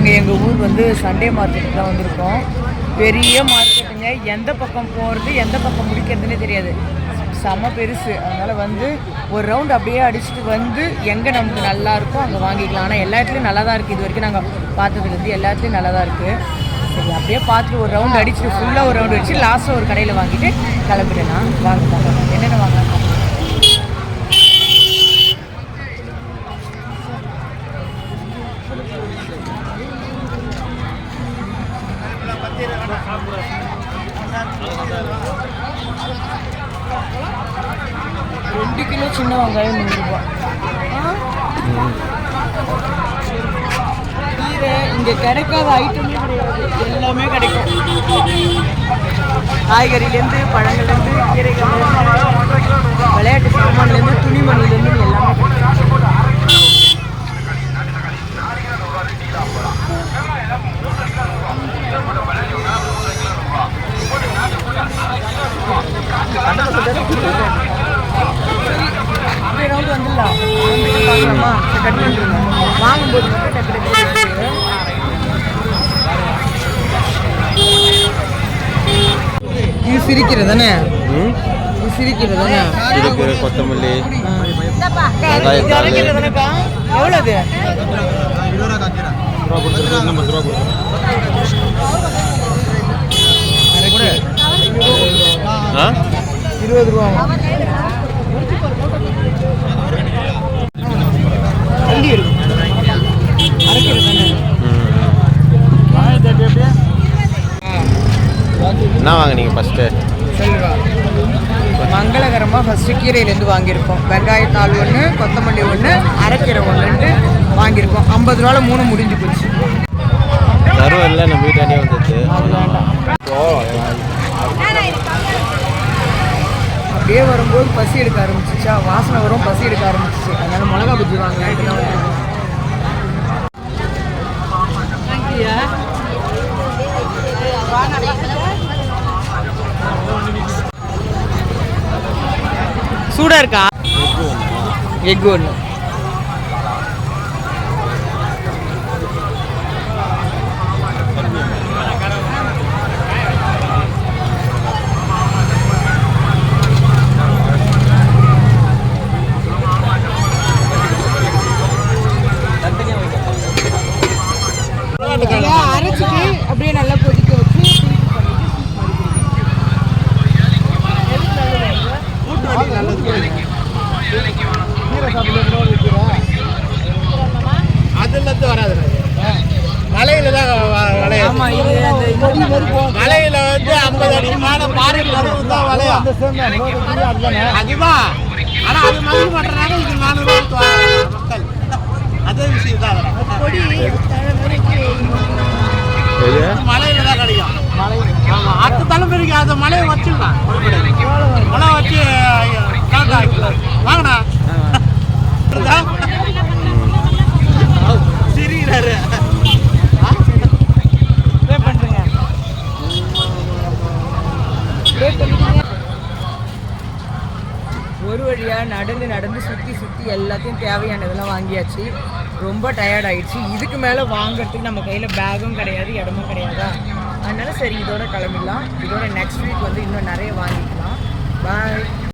நாங்கள் எங்கள் ஊர் வந்து சண்டே மார்க்கெட்டுக்கு தான் வந்திருக்கோம். பெரிய மார்க்கெட்டுங்க எந்த பக்கம் போகிறது எந்த பக்கம் முடிக்கிறதுனே தெரியாது. செம பெருசு. அதனால் வந்து ஒரு ரவுண்ட் அப்படியே அடிச்சுட்டு வந்து எங்கே நமக்கு நல்லா இருக்கோ அங்கே வாங்கிக்கலாம். ஆனால் எல்லா இடத்துலையும் நல்லா தான் இருக்குது இது வரைக்கும் நாங்கள் பார்த்ததுலேருந்து எல்லா இடத்துலையும் நல்லா தான் இருக்குது சரி அப்படியே பார்த்துட்டு ஒரு ரவுண்ட் அடிச்சுட்டு ஃபுல்லாக ஒரு ரவுண்ட் அடிச்சு லாஸ்ட்டாக ஒரு கடையில் வாங்கிட்டு கிளம்பிடலாம். வாங்க. என்னென்ன வாங்க? ரெண்டு கிலோ சின்ன வெங்காயம் நூறுரூபா கீரை இங்கே கிடைக்காத ஐட்டமே கிடையாது. எல்லாமே கிடைக்கும். காய்கறிலேருந்து பழங்கள்லேருந்து கீரைகள் விளையாட்டு சாமான்லேருந்து துணிமணிலேருந்து எல்லாமே கிடைக்கும் அப்படியே ரவுண்டு வந்துடலாம் வந்துட்டு பார்க்கலாமா சரி, கட் பண்ணிடுங்க வாங்கும்போது மட்டும் டக்கு டக்கு டக்கு. இது சிரிக்கிறது தானே? ம்? இது சிரிக்கிறது தானே? சிறுகீரை கொத்தமல்லி எவ்வளோ அது? இருபது ரூபா. என்ன வாங்குனீங்க ஃபஸ்ட்டு சொல்லுவா மங்களகரமாக ஃபஸ்ட்டு கீரையிலேருந்து வாங்கியிருக்கோம். வெங்காயத்தாள் ஒன்று கொத்தமல்லி ஒன்று அரைக்கீரை ஒன்றுன்ட்டு வாங்கியிருக்கோம். ஐம்பது ரூபாவில் மூணு முடிஞ்சு போச்சு. தருவம் இல்லை நம்ம வீட்டாண்டே வந்துச்சு அப்படியே வரும்போது பசி எடுக்க ஆரம்பிச்சிச்சா? வாசனை வரும் பசி எடுக்க ஆரம்பிச்சிச்சு. அதனால மிளகா பஜ்ஜி தான் சூடா இருக்கா? எக் ஒன்று. அரைச்சிட்டு அப்படியே நல்லா கொதிக்க வச்சு அதுலேருந்து வராது. மலையில தான் வளைய ஆமா இது அந்த மலையில வந்து ஐம்பது அடி மேல பாறை தான் வளையம். ஆனா அது மாதிரி பண்றாங்க இது நானூறு மக்கள். அதே விஷயம் தான். எது மலையில தான் கிடைக்கும். ஆமா அடுத்த இருக்கு அந்த மலையை வச்சிடலாம் மலை வச்சு வாங்கண்ணா சிரிக்கிறாரு. ஒரு வழியாக நடந்து நடந்து சுற்றி சுற்றி எல்லாத்தையும் தேவையானதெல்லாம் வாங்கியாச்சு. ரொம்ப டயர்ட் ஆயிடுச்சு. இதுக்கு மேலே வாங்குறதுக்கு நம்ம கையில் பேகும் கிடையாது இடமும் கிடையாதா? அதனால சரி இதோட கிளம்பிடலாம். இதோட நெக்ஸ்ட் வீக் வந்து இன்னும் நிறைய வாங்கிக்கலாம். பாய்